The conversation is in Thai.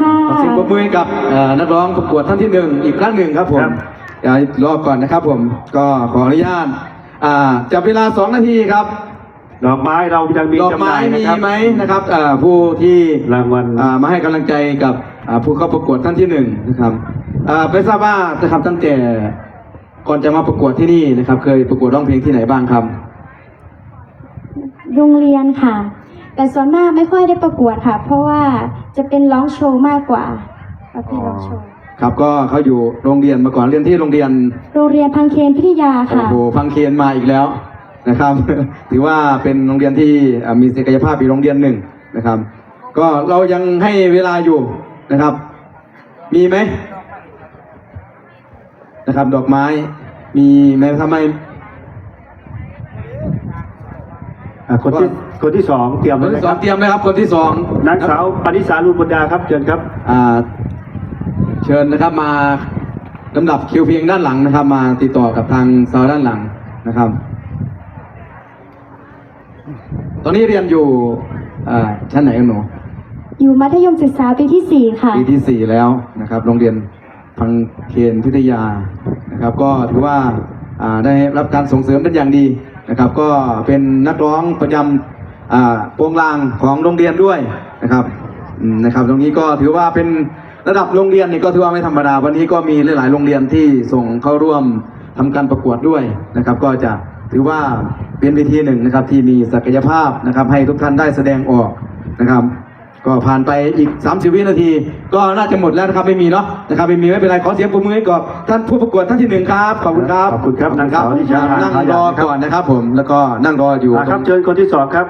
ค่ะขอเสียงปรบมือกับนักร้องประกวดท่านที่หนึ่งอีกครั้งหนึ่งครับผมอยาบรอก่อนนะครับผมก็ขออนุญาตจับเวลาสองนาทีครับดอกไม้เรายังมีดอกจำหไม้น่ายนะมีครับ ไหมนะครับผู้ที่รางวัลมาให้กำลังใจกับผู้เข้าประกวดท่านที่หนึ่งนะครับไปทราบว่านะครับตั้งแต่ก่อนจะมาประกวดที่นี่นะครับ เคยประกวดร้องเพลงที่ไหนบ้างครับ โรงเรียนค่ะ แต่ส่วนมากไม่ค่อยได้ประกวดค่ะ เพราะว่าจะเป็นร้องโชว์มากกว่าประเภทร้องโชว์ครับก็เขาอยู่โรงเรียนมาก่อนเรียนที่โรงเรียน โรงเรียนพังเคนพิทยาค่ะ โอ้โหพังเคนมาอีกแล้วนะครับ ถือว่าเป็นโรงเรียนที่มีศักยภาพอีกโรงเรียนหนึ่งนะครับ ก็เรายังให้เวลาอยู่นะครับ มีไหมนะครับ ดอกไม้มีไหมทำไม อะคนที่คนที่สองเตรียมคไว้นไหมที่สคอรังบเตรียมไหมครับคนที่สองนางสาวปณิสาลูบุญดาครับเชิญครับ อ่าเชิญนะครับมาลำดับคิวเพียงด้านหลังนะครับ มาติดต่อกับทางซาวด้านหลังนะครับ ตอนนี้เรียนอยู่อ่าชั้นไหนกันหนูอยู่มัธยมศึกษาปีที่4ค่ะ ปีที่สี่แล้วนะครับ โรงเรียนพังเคนพิทยานะครับ ก็ถือว่าอ่าได้รับการส่งเสริมเป็นอย่างดี นะครับ ก็เป็นนักร้องประจำอ่าโปรงลางของโรงเรียนด้วยนะครับนะครับ ตรงนี้ก็ถือว่าเป็นระดับโรงเรียนนี่ก็ถือว่าไม่ธรรมดา วันนี้ก็มีหลาย ๆ โรงเรียนที่ส่งเข้าร่วมทำการประกวดด้วยนะครับ ก็จะถือว่าเป็นเวทีหนึ่งนะครับที่มีศักยภาพนะครับ ให้ทุกท่านได้แสดงออกนะครับ ก็ผ่านไปอีก 30 วินาที ก็น่าจะหมดแล้วนะครับไม่มีเนาะนะครับไม่มีไม่เป็นไรขอเสียงปรบมือให้กับท่านผู้ประกวดท่านที่หนึ่งครับขอบคุณครับขอบคุณครับนางสาวนิชานั่งรอก่อนนะครับผมแล้วก็นั่งรออยู่อะครับเชิญคนที่สองครับ